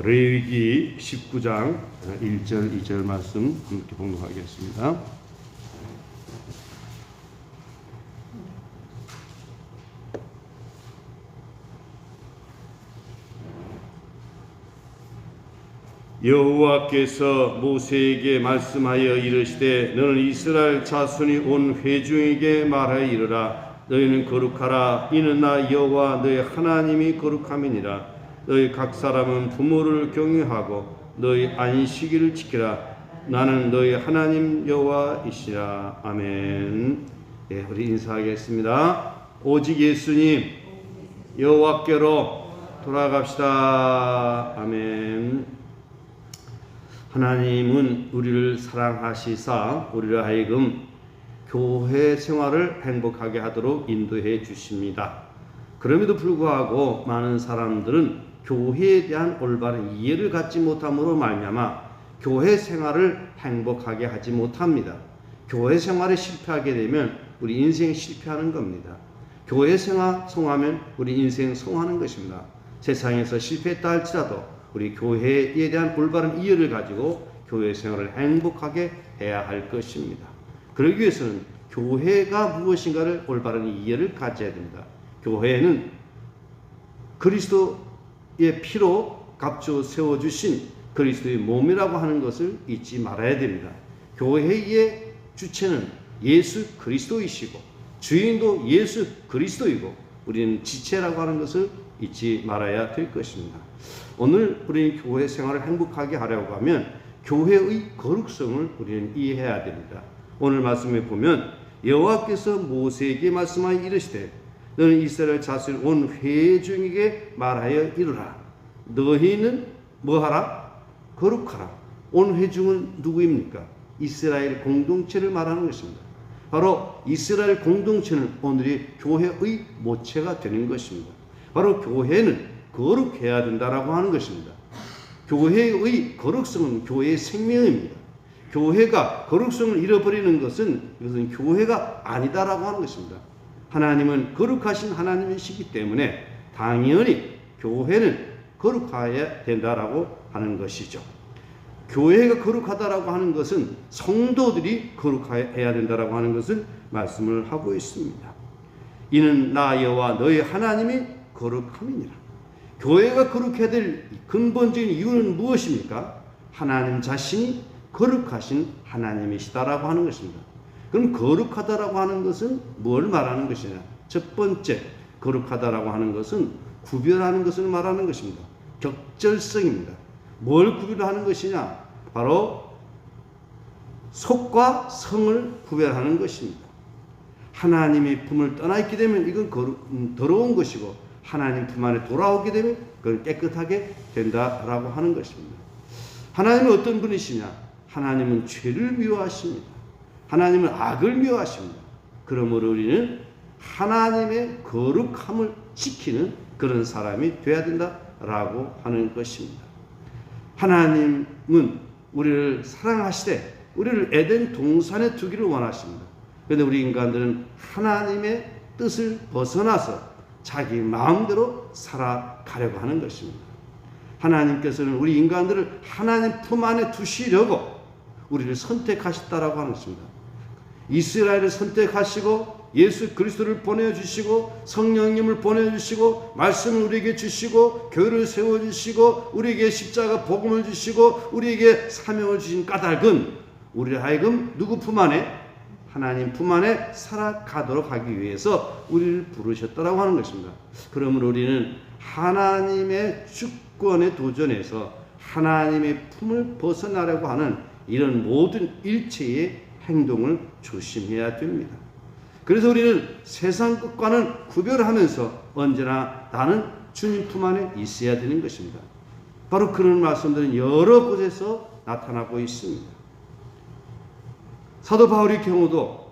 레위기 19장 1절 2절 말씀 함께 봉독하겠습니다. 여호와께서 모세에게 말씀하여 이르시되 너는 이스라엘 자손이 온 회중에게 말하여 이르라. 너희는 거룩하라. 이는 나 여호와 너희 하나님이 거룩함이니라 너희 각 사람은 부모를 경유하고 너희 안식일을 지키라. 나는 너희 하나님 여호와이시라. 아멘. 예, 우리 인사하겠습니다. 오직 예수님 여호와께로 돌아갑시다. 아멘. 하나님은 우리를 사랑하시사 우리를 하여금 교회 생활을 행복하게 하도록 인도해 주십니다. 그럼에도 불구하고 많은 사람들은 교회에 대한 올바른 이해를 갖지 못함으로 말미암아 교회 생활을 행복하게 하지 못합니다. 교회 생활에 실패하게 되면 우리 인생 실패하는 겁니다. 교회 생활 성하면 우리 인생 성하는 것입니다. 세상에서 실패했다 할지라도 우리 교회에 대한 올바른 이해를 가지고 교회 생활을 행복하게 해야 할 것입니다. 그러기 위해서는 교회가 무엇인가를 올바른 이해를 가져야 됩니다. 교회는 그리스도의 피로 값져 세워주신 그리스도의 몸이라고 하는 것을 잊지 말아야 됩니다. 교회의 주체는 예수 그리스도이시고 주인도 예수 그리스도이고 우리는 지체라고 하는 것을 잊지 말아야 될 것입니다. 오늘 우리 교회 생활을 행복하게 하려고 하면 교회의 거룩성을 우리는 이해해야 됩니다. 오늘 말씀에 보면 여호와께서 모세에게 말씀하여 이르시되 너는 이스라엘 자손 온 회중에게 말하여 이르라 너희는 뭐하라 거룩하라 온 회중은 누구입니까 이스라엘 공동체를 말하는 것입니다. 바로 이스라엘 공동체는 오늘의 교회의 모체가 되는 것입니다. 바로 교회는 거룩해야 된다라고 하는 것입니다. 교회의 거룩성은 교회의 생명입니다. 교회가 거룩성을 잃어버리는 것은 이것은 교회가 아니다라고 하는 것입니다. 하나님은 거룩하신 하나님이시기 때문에 당연히 교회는 거룩해야 된다라고 하는 것이죠. 교회가 거룩하다라고 하는 것은 성도들이 거룩해야 된다라고 하는 것을 말씀을 하고 있습니다. 이는 나 여호와 너희 하나님이 거룩함이니라. 교회가 거룩해야 될 근본적인 이유는 무엇입니까? 하나님 자신이 거룩하신 하나님이시다라고 하는 것입니다. 그럼 거룩하다라고 하는 것은 뭘 말하는 것이냐? 첫 번째, 거룩하다라고 하는 것은 구별하는 것을 말하는 것입니다. 적절성입니다. 뭘 구별하는 것이냐? 바로 속과 성을 구별하는 것입니다. 하나님의 품을 떠나 있게 되면 이건 거룩, 음, 더러운 것이고 하나님 품 안에 돌아오게 되면 그건 깨끗하게 된다라고 하는 것입니다. 하나님은 어떤 분이시냐? 하나님은 죄를 미워하십니다. 하나님은 악을 미워하십니다. 그러므로 우리는 하나님의 거룩함을 지키는 그런 사람이 되어야 된다라고 하는 것입니다. 하나님은 우리를 사랑하시되 우리를 에덴 동산에 두기를 원하십니다. 그런데 우리 인간들은 하나님의 뜻을 벗어나서 자기 마음대로 살아가려고 하는 것입니다. 하나님께서는 우리 인간들을 하나님 품 안에 두시려고 우리를 선택하셨다라고 하는 것입니다. 이스라엘을 선택하시고 예수 그리스도를 보내주시고 성령님을 보내주시고 말씀을 우리에게 주시고 교회를 세워주시고 우리에게 십자가 복음을 주시고 우리에게 사명을 주신 까닭은 우리를 하여금 누구 품 안에 하나님 품 안에 살아가도록 하기 위해서 우리를 부르셨다라고 하는 것입니다. 그러므로 우리는 하나님의 주권에 도전해서 하나님의 품을 벗어나려고 하는 이런 모든 일체의 행동을 조심해야 됩니다. 그래서 우리는 세상 것과는 구별하면서 언제나 나는 주님 품 안에 있어야 되는 것입니다. 바로 그런 말씀들은 여러 곳에서 나타나고 있습니다. 사도 바울의 경우도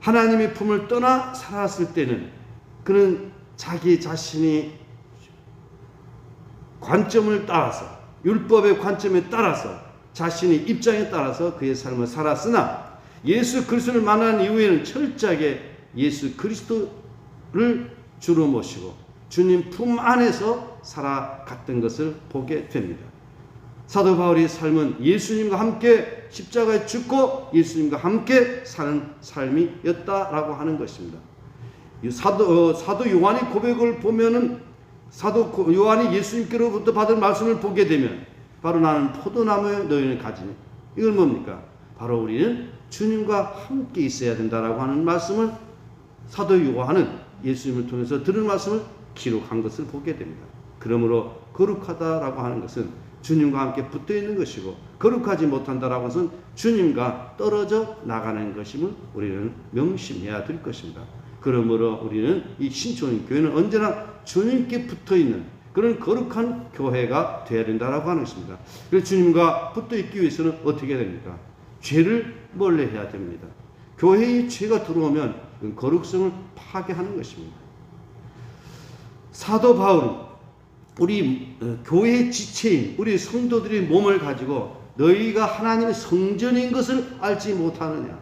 하나님의 품을 떠나 살았을 때는 그는 자기 자신이 관점을 따라서 율법의 관점에 따라서 자신의 입장에 따라서 그의 삶을 살았으나 예수 그리스도를 만난 이후에는 철저하게 예수 그리스도를 주로 모시고 주님 품 안에서 살아갔던 것을 보게 됩니다. 사도 바울의 삶은 예수님과 함께 십자가에 죽고 예수님과 함께 사는 삶이었다라고 하는 것입니다. 이 사도 어, 사도 요한의 고백을 보면은 사도 고- 요한이 예수님께로부터 받은 말씀을 보게 되면 바로 나는 포도나무에 너희는 가지니 이건 뭡니까? 바로 우리는 주님과 함께 있어야 된다라고 하는 말씀을 사도 요한은 예수님을 통해서 들은 말씀을 기록한 것을 보게 됩니다. 그러므로 거룩하다라고 하는 것은 주님과 함께 붙어 있는 것이고 거룩하지 못한다라고 것은 주님과 떨어져 나가는 것임을 우리는 명심해야 될 것입니다. 그러므로 우리는 이 신촌 교회는 언제나 주님께 붙어 있는 그런 거룩한 교회가 되어야 된다라고 하는 것입니다. 그래서 주님과 붙어 있기 위해서는 어떻게 됩니까? 죄를 멀리해야 됩니다. 교회에 죄가 들어오면 그 거룩성을 파괴하는 것입니다. 사도 바울은 우리 어, 교회의 지체인 우리 성도들의 몸을 가지고 너희가 하나님의 성전인 것을 알지 못하느냐?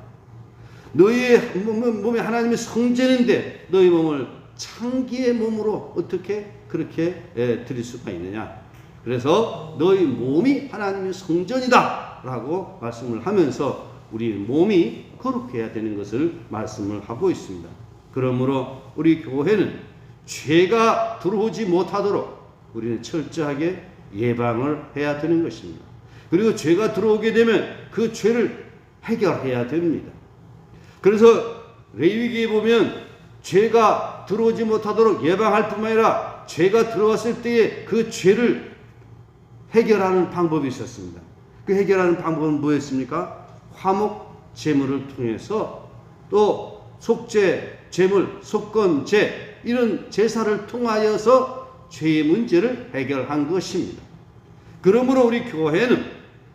너희의 몸- 몸이 하나님의 성전인데 너희 몸을 창기의 몸으로 어떻게 그렇게 예, 드릴 수가 있느냐? 그래서 너희 몸이 하나님의 성전이다 라고 말씀을 하면서 우리 몸이 거룩해야 되는 것을 말씀을 하고 있습니다. 그러므로 우리 교회는 죄가 들어오지 못하도록 우리는 철저하게 예방을 해야 되는 것입니다. 그리고 죄가 들어오게 되면 그 죄를 해결해야 됩니다. 그래서 레위기에 보면 죄가 들어오지 못하도록 예방할 뿐만 아니라 죄가 들어왔을 때에 그 죄를 해결하는 방법이 있었습니다. 그 해결하는 방법은 뭐였습니까? 화목 제물을 통해서 또 속죄 제물, 속건제 이런 제사를 통하여서 죄의 문제를 해결한 것입니다. 그러므로 우리 교회는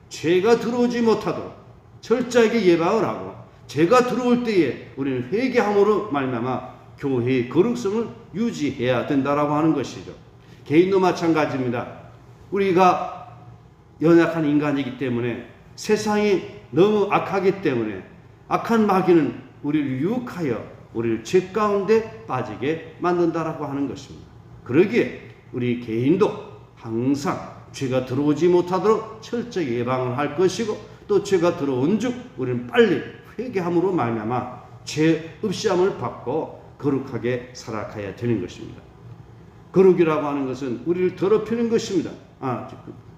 죄가 들어오지 못하도록 철저하게 예방을 하고 죄가 들어올 때에 우리는 회개함으로 말미암아 교회의 거룩성을 유지해야 된다라고 하는 것이죠. 개인도 마찬가지입니다. 우리가 연약한 인간이기 때문에 세상이 너무 악하기 때문에 악한 마귀는 우리를 유혹하여 우리를 죄 가운데 빠지게 만든다라고 하는 것입니다. 그러기에 우리 개인도 항상 죄가 들어오지 못하도록 철저히 예방을 할 것이고 또 죄가 들어온 즉 우리는 빨리 회개함으로 말미암아 죄 없이함을 받고 거룩하게 살아가야 되는 것입니다. 거룩이라고 하는 것은 우리를 더럽히는 것입니다. 아,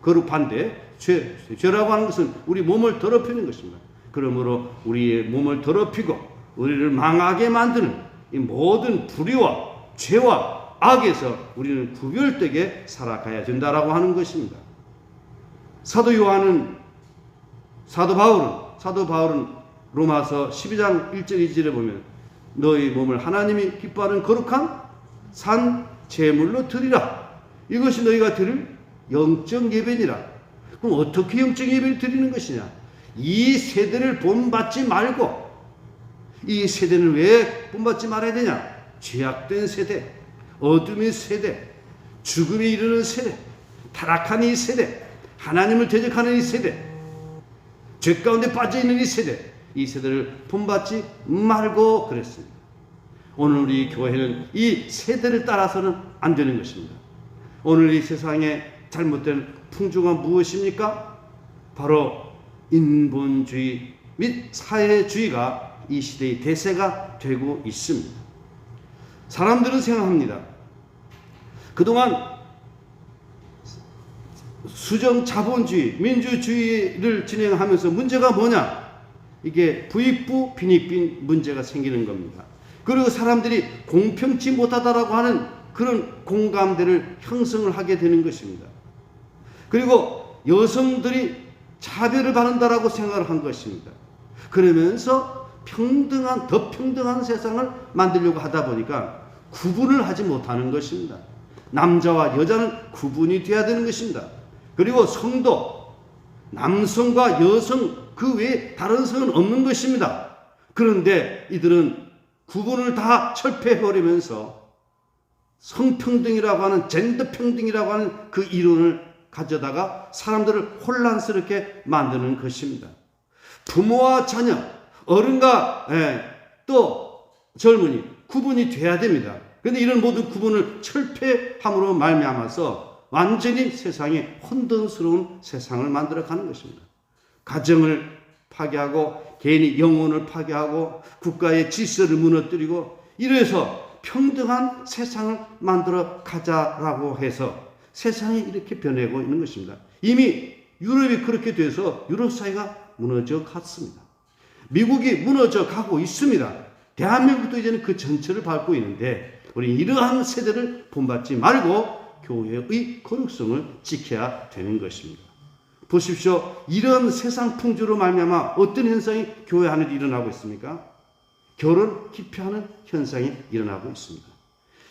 거룩 반대 죄 죄라고 하는 것은 우리 몸을 더럽히는 것입니다. 그러므로 우리의 몸을 더럽히고 우리를 망하게 만드는 이 모든 불의와 죄와 악에서 우리는 구별되게 살아가야 된다라고 하는 것입니다. 사도 요한은 사도 바울은 사도 바울은 로마서 12장 1절 2절에 보면 너희 몸을 하나님이 기뻐하는 거룩한 산 제물로 드리라. 이것이 너희가 드릴 영적 예배니라. 그럼 어떻게 영적 예배를 드리는 것이냐? 이 세대를 본받지 말고 이 세대는 왜 본받지 말아야 되냐? 죄악된 세대, 어둠의 세대, 죽음에 이르는 세대, 타락한 이 세대, 하나님을 대적하는 이 세대, 죄 가운데 빠져 있는 이 세대, 이 세대를 본받지 말고 그랬습니다. 오늘 우리 교회는 이 세대를 따라서는 안 되는 것입니다. 오늘 이 세상에 잘못된 풍조가 무엇입니까? 바로 인본주의 및 사회주의가 이 시대의 대세가 되고 있습니다. 사람들은 생각합니다. 그동안 수정 자본주의, 민주주의를 진행하면서 문제가 뭐냐? 이게 부익부 빈익빈 문제가 생기는 겁니다. 그리고 사람들이 공평치 못하다라고 하는 그런 공감대를 형성을 하게 되는 것입니다. 그리고 여성들이 차별을 받는다라고 생각을 한 것입니다. 그러면서 평등한 더 평등한 세상을 만들려고 하다 보니까 구분을 하지 못하는 것입니다. 남자와 여자는 구분이 돼야 되는 것입니다. 그리고 성도 남성과 여성 그 외에 다른 성은 없는 것입니다. 그런데 이들은 구분을 다 철폐해 버리면서 성평등이라고 하는 젠더 평등이라고 하는 그 이론을 가져다가 사람들을 혼란스럽게 만드는 것입니다. 부모와 자녀, 어른과 예, 또 젊은이 구분이 돼야 됩니다. 그런데 이런 모든 구분을 철폐함으로 말미암아서 완전히 세상에 혼돈스러운 세상을 만들어 가는 것입니다. 가정을 파괴하고 개인의 영혼을 파괴하고 국가의 질서를 무너뜨리고 이래서 평등한 세상을 만들어 가자라고 해서 세상이 이렇게 변하고 있는 것입니다. 이미 유럽이 그렇게 돼서 유럽 사회가 무너져 갔습니다. 미국이 무너져 가고 있습니다. 대한민국도 이제는 그 전철을 밟고 있는데 우리 이러한 세대를 본받지 말고 교회의 거룩성을 지켜야 되는 것입니다. 보십시오. 이런 세상 풍조로 말미암아 어떤 현상이 교회 안에 일어나고 있습니까? 결혼 기피하는 현상이 일어나고 있습니다.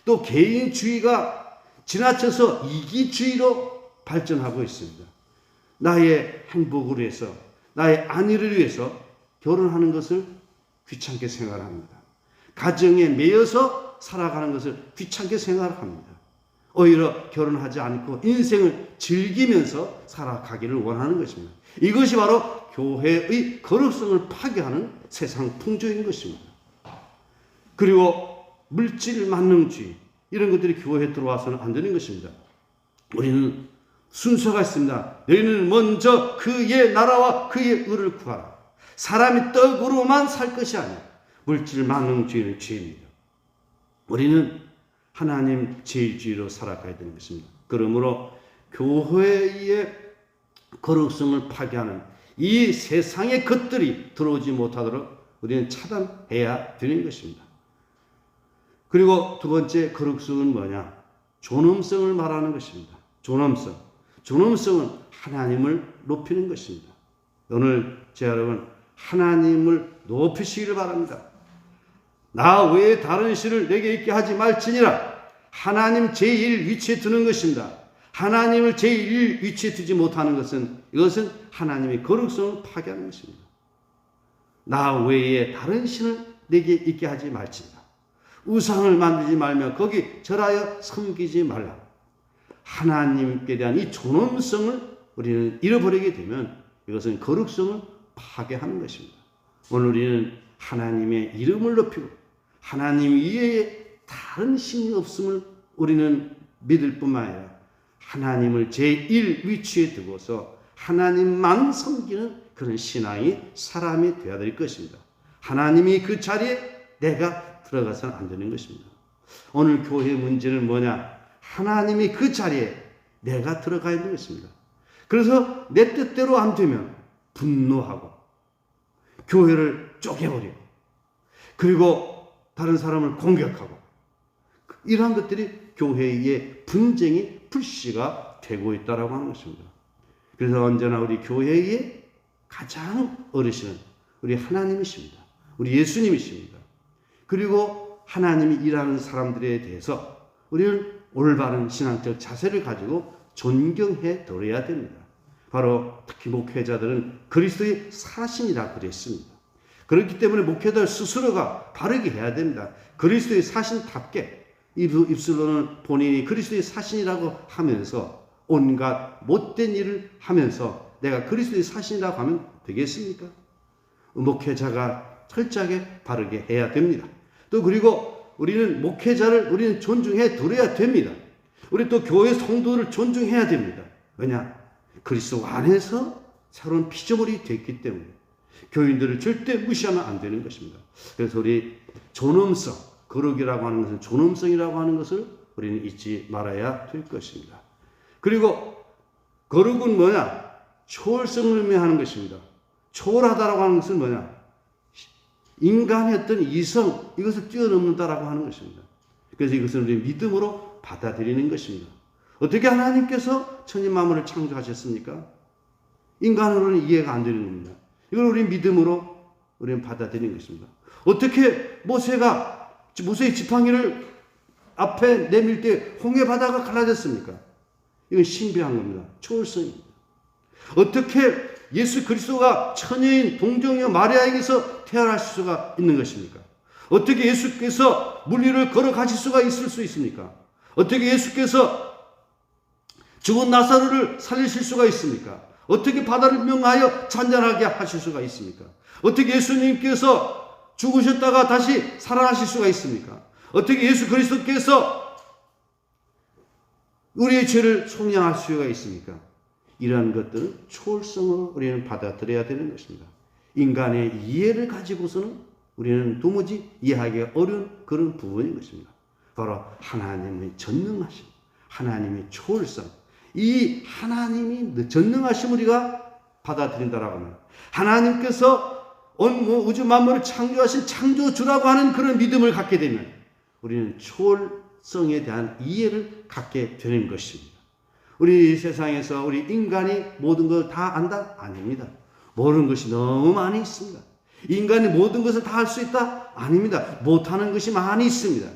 또 개인주의가 지나쳐서 이기주의로 발전하고 있습니다. 나의 행복을 위해서, 나의 안위를 위해서 결혼하는 것을 귀찮게 생각합니다. 가정에 매여서 살아가는 것을 귀찮게 생각합니다. 오히려 결혼하지 않고 인생을 즐기면서 살아가기를 원하는 것입니다. 이것이 바로 교회의 거룩성을 파괴하는 세상 풍조인 것입니다. 그리고 물질 만능주의 이런 것들이 교회에 들어와서는 안 되는 것입니다. 우리는 순서가 있습니다. 너희는 먼저 그의 나라와 그의 의를 구하라. 사람이 떡으로만 살 것이 아니라 물질 만능주의는 죄입니다. 우리는 하나님 제일주의로 살아가야 되는 것입니다. 그러므로 교회의 거룩성을 파괴하는 이 세상의 것들이 들어오지 못하도록 우리는 차단해야 되는 것입니다. 그리고 두 번째 거룩성은 뭐냐? 존엄성을 말하는 것입니다. 존엄성. 존엄성은 하나님을 높이는 것입니다. 오늘 제 여러분 하나님을 높이시기를 바랍니다. 나 외에 다른 신을 내게 있게 하지 말지니라. 하나님 제1 위치에 두는 것입니다. 하나님을 제1 위치에 두지 못하는 것은 이것은 하나님의 거룩성을 파괴하는 것입니다. 나 외에 다른 신을 내게 있게 하지 말지니라. 우상을 만들지 말며 거기 절하여 섬기지 말라. 하나님께 대한 이 존엄성을 우리는 잃어버리게 되면 이것은 거룩성을 파괴하는 것입니다. 오늘 우리는 하나님의 이름을 높이고 하나님 이외에 다른 신이 없음을 우리는 믿을 뿐만 아니라 하나님을 제1 위치에 두고서 하나님만 섬기는 그런 신앙이 사람이 되어야 될 것입니다. 하나님이 그 자리에 내가 들어가서는 안 되는 것입니다. 오늘 교회의 문제는 뭐냐? 하나님이 그 자리에 내가 들어가야 되는 것입니다. 그래서 내 뜻대로 안 되면 분노하고 교회를 쪼개버리고 그리고 다른 사람을 공격하고 이러한 것들이 교회의 분쟁이 불씨가 되고 있다라고 하는 것입니다. 그래서 언제나 우리 교회의 가장 어르신은 우리 하나님이십니다. 우리 예수님이십니다. 그리고 하나님이 일하는 사람들에 대해서 우리는 올바른 신앙적 자세를 가지고 존경해 드려야 됩니다. 바로 특히 목회자들은 그리스도의 사신이라 그랬습니다. 그렇기 때문에 목회자 스스로가 바르게 해야 됩니다. 그리스도의 사신답게 입술로는 본인이 그리스도의 사신이라고 하면서 온갖 못된 일을 하면서 내가 그리스도의 사신이라고 하면 되겠습니까? 목회자가 철저하게 바르게 해야 됩니다. 또 그리고 우리는 목회자를 우리는 존중해 드려야 됩니다. 우리 또 교회 성도를 존중해야 됩니다. 왜냐? 그리스도 안에서 새로운 피조물이 됐기 때문에 교인들을 절대 무시하면 안 되는 것입니다. 그래서 우리 존엄성, 거룩이라고 하는 것은 존엄성이라고 하는 것을 우리는 잊지 말아야 될 것입니다. 그리고 거룩은 뭐냐? 초월성을 의미하는 것입니다. 초월하다라고 하는 것은 뭐냐? 인간의 어떤 이성, 이것을 뛰어넘는다라고 하는 것입니다. 그래서 이것을 우리 믿음으로 받아들이는 것입니다. 어떻게 하나님께서 천지 만물을 창조하셨습니까? 인간으로는 이해가 안 되는 겁니다. 이걸 우리 믿음으로 우리는 받아들이는 것입니다. 어떻게 모세가 모세의 지팡이를 앞에 내밀 때 홍해 바다가 갈라졌습니까? 이건 신비한 겁니다. 초월성입니다. 어떻게 예수 그리스도가 처녀인 동정녀 마리아에게서 태어나실 수가 있는 것입니까? 어떻게 예수께서 물리를 걸어가실 수가 있을 수 있습니까? 어떻게 예수께서 죽은 나사로를 살리실 수가 있습니까? 어떻게 바다를 명하여 잔잔하게 하실 수가 있습니까? 어떻게 예수님께서 죽으셨다가 다시 살아나실 수가 있습니까? 어떻게 예수 그리스도께서 우리의 죄를 속량할 수가 있습니까? 이러한 것들은 초월성으로 우리는 받아들여야 되는 것입니다. 인간의 이해를 가지고서는 우리는 도무지 이해하기 어려운 그런 부분인 것입니다. 바로 하나님의 전능하심, 하나님의 초월성, 이 하나님이 전능하심 우리가 받아들인다라고 하면 하나님께서 온뭐 우주 만물을 창조하신 창조주라고 하는 그런 믿음을 갖게 되면 우리는 초월성에 대한 이해를 갖게 되는 것입니다. 우리 세상에서 우리 인간이 모든 걸 다 안다? 아닙니다. 모르는 것이 너무 많이 있습니다. 인간이 모든 것을 다 할 수 있다? 아닙니다. 못하는 것이 많이 있습니다.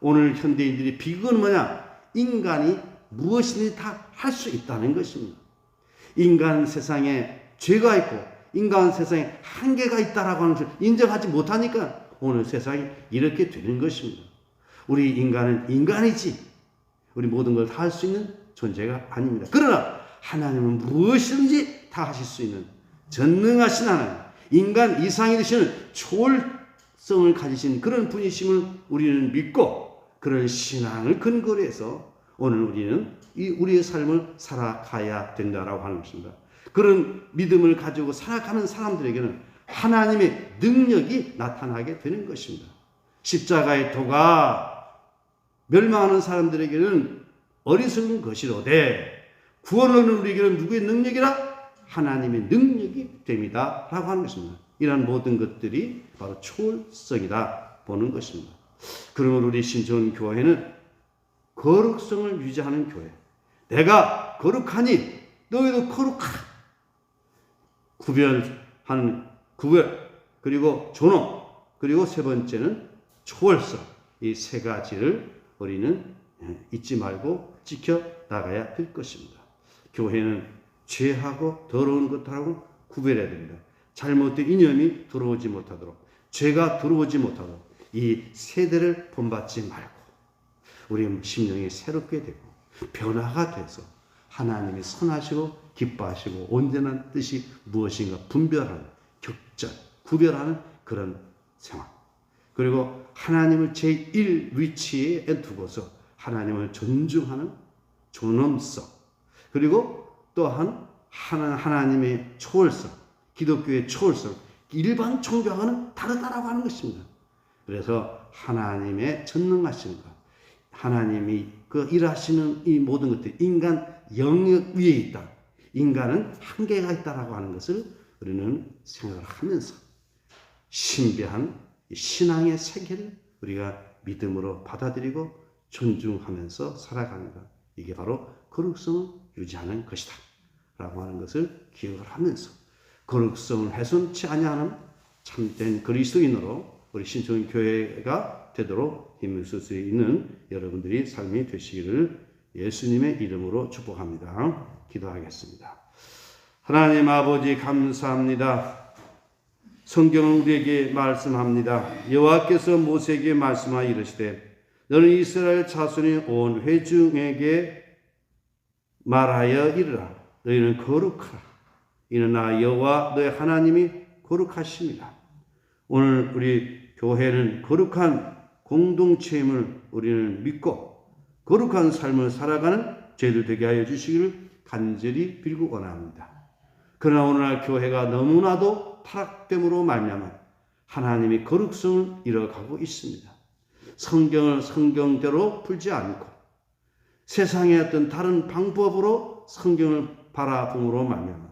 오늘 현대인들이 비극은 뭐냐? 인간이 무엇이든지 다 할 수 있다는 것입니다. 인간 세상에 죄가 있고 인간 세상에 한계가 있다라고 하는 것을 인정하지 못하니까 오늘 세상이 이렇게 되는 것입니다. 우리 인간은 인간이지 우리 모든 걸 다 할 수 있는 존재가 아닙니다. 그러나 하나님은 무엇이든지 다 하실 수 있는 전능하신 하나님, 인간 이상이 되시는 초월성을 가지신 그런 분이심을 우리는 믿고 그런 신앙을 근거로 해서 오늘 우리는 이 우리의 삶을 살아가야 된다라고 하는 것입니다. 그런 믿음을 가지고 살아가는 사람들에게는 하나님의 능력이 나타나게 되는 것입니다. 십자가의 도가 멸망하는 사람들에게는 어리석은 것이로되 구원을 얻는 우리에게는 누구의 능력이라? 하나님의 능력이 됩니다. 라고 하는 것입니다. 이러한 모든 것들이 바로 초월성이다 보는 것입니다. 그러므로 우리 신전 교회는 거룩성을 유지하는 교회. 내가 거룩하니 너희도 거룩하라. 구별하는 구별 그리고 존엄 그리고 세 번째는 초월성 이 세 가지를 우리는 잊지 말고 지켜 나가야 될 것입니다. 교회는 죄하고 더러운 것하고 구별해야 됩니다. 잘못된 이념이 들어오지 못하도록 죄가 들어오지 못하도록 이 세대를 본받지 말고 우리 심령이 새롭게 되고 변화가 돼서 하나님이 선하시고 기뻐하시고 온전한 뜻이 무엇인가 분별하는 격전, 구별하는 그런 생활. 그리고 하나님을 제1 위치에 두고서 하나님을 존중하는 존엄성. 그리고 또한 하나님의 초월성, 기독교의 초월성, 일반 종교와는 다르다라고 하는 것입니다. 그래서 하나님의 전능하심과 하나님이 그 일하시는 이 모든 것들 인간 영역 위에 있다. 인간은 한계가 있다라고 하는 것을 우리는 생각을 하면서 신비한 신앙의 세계를 우리가 믿음으로 받아들이고 존중하면서 살아가는 것. 이게 바로 거룩성을 유지하는 것이다. 라고 하는 것을 기억을 하면서 거룩성을 훼손치 아니하는 참된 그리스도인으로 우리 신촌 교회가 되도록 힘을 쓸 수 있는 여러분들이 삶이 되시기를 예수님의 이름으로 축복합니다. 기도하겠습니다. 하나님 아버지 감사합니다. 성경은 우리에게 말씀합니다. 여호와께서 모세에게 말씀하여 이르시되 너는 이스라엘 자손의 온 회중에게 말하여 이르라 너희는 거룩하라 이는 나 여호와 너의 하나님이 거룩하십니다. 오늘 우리 교회는 거룩한 공동체임을 우리는 믿고 거룩한 삶을 살아가는 죄들 되게 하여 주시기를 간절히 빌고 원합니다. 그러나 오늘날 교회가 너무나도 타락됨으로 말미암아 하나님이 거룩성을 잃어가고 있습니다. 성경을 성경대로 풀지 않고 세상의 어떤 다른 방법으로 성경을 바라봄으로 말미암아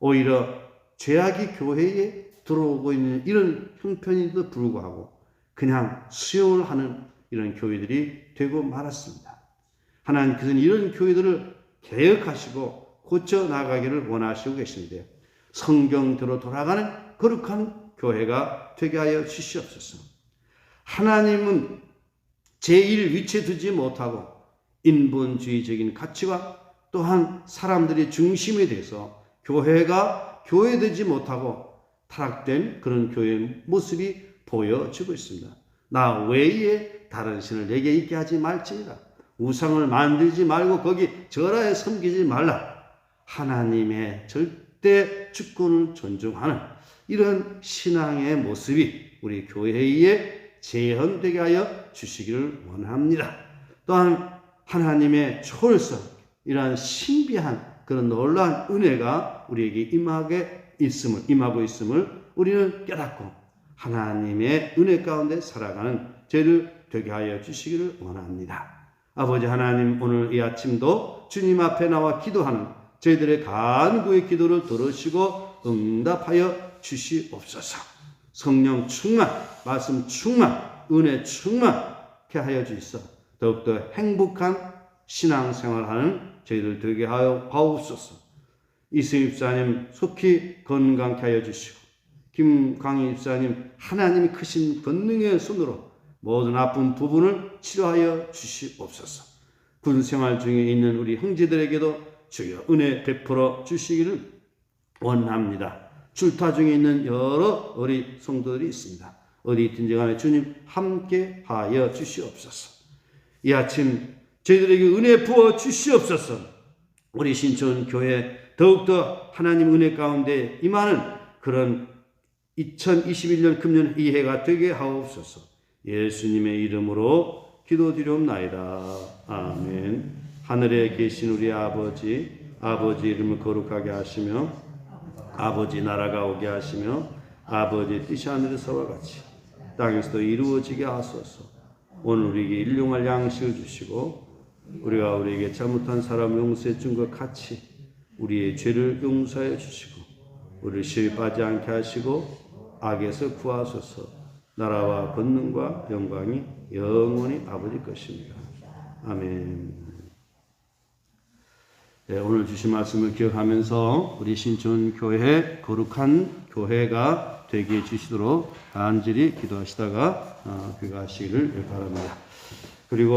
오히려 죄악이 교회에 들어오고 있는 이런 형편에도 불구하고 그냥 수용을 하는 이런 교회들이 되고 말았습니다. 하나님께서는 이런 교회들을 개혁하시고 고쳐 나가기를 원하시고 계신데 성경대로 돌아가는 거룩한 교회가 되게 하여 주시옵소서. 하나님은 제1 위치에 두지 못하고 인본주의적인 가치와 또한 사람들의 중심에 대해서 교회가 교회되지 못하고 타락된 그런 교회의 모습이 보여지고 있습니다. 나 외에 다른 신을 내게 있게 하지 말지니라. 우상을 만들지 말고 거기 절하에 섬기지 말라. 하나님의 절대 주권을 존중하는 이런 신앙의 모습이 우리 교회에 재현되게 하여 주시기를 원합니다. 또한 하나님의 초월성, 이러한 신비한 그런 놀라운 은혜가 우리에게 임하게 있음을, 임하고 있음을 우리는 깨닫고 하나님의 은혜 가운데 살아가는 죄를 되게 하여 주시기를 원합니다. 아버지 하나님 오늘 이 아침도 주님 앞에 나와 기도하는 저희들의 간구의 기도를 들으시고 응답하여 주시옵소서. 성령 충만, 말씀 충만, 은혜 충만케 하여 주시소. 더욱더 행복한 신앙생활하는 저희들 되게 하여 하옵소서. 이승 입사님 속히 건강케 하여 주시고 김광희 입사님 하나님이 크신 권능의 손으로 모든 아픈 부분을 치료하여 주시옵소서. 군 생활 중에 있는 우리 형제들에게도 주여 은혜 베풀어 주시기를 원합니다. 출타 중에 있는 여러 우리 성도들이 있습니다. 어디 있든지 간에 주님 함께 하여 주시옵소서. 이 아침 저희들에게 은혜 부어 주시옵소서. 우리 신촌 교회 더욱더 하나님 은혜 가운데 임하는 그런 2021년 금년 이 해가 되게 하옵소서. 예수님의 이름으로 기도드리옵나이다. 아멘. 하늘에 계신 우리 아버지, 아버지 이름을 거룩하게 하시며, 아버지 나라가 오게 하시며, 아버지 뜻이 하늘에서와 같이 땅에서도 이루어지게 하소서. 오늘 우리에게 일용할 양식을 주시고, 우리가 우리에게 잘못한 사람 용서해 준 것 같이 우리의 죄를 용서해 주시고, 우리를 시에 빠지 않게 하시고, 악에서 구하소서. 나라와 권능과 영광이 영원히 아버지 것입니다. 아멘. 네, 오늘 주신 말씀을 기억하면서 우리 신촌 교회 거룩한 교회가 되게 해주시도록 간절히 기도하시다가 어, 귀가하시기를 바랍니다. 그리고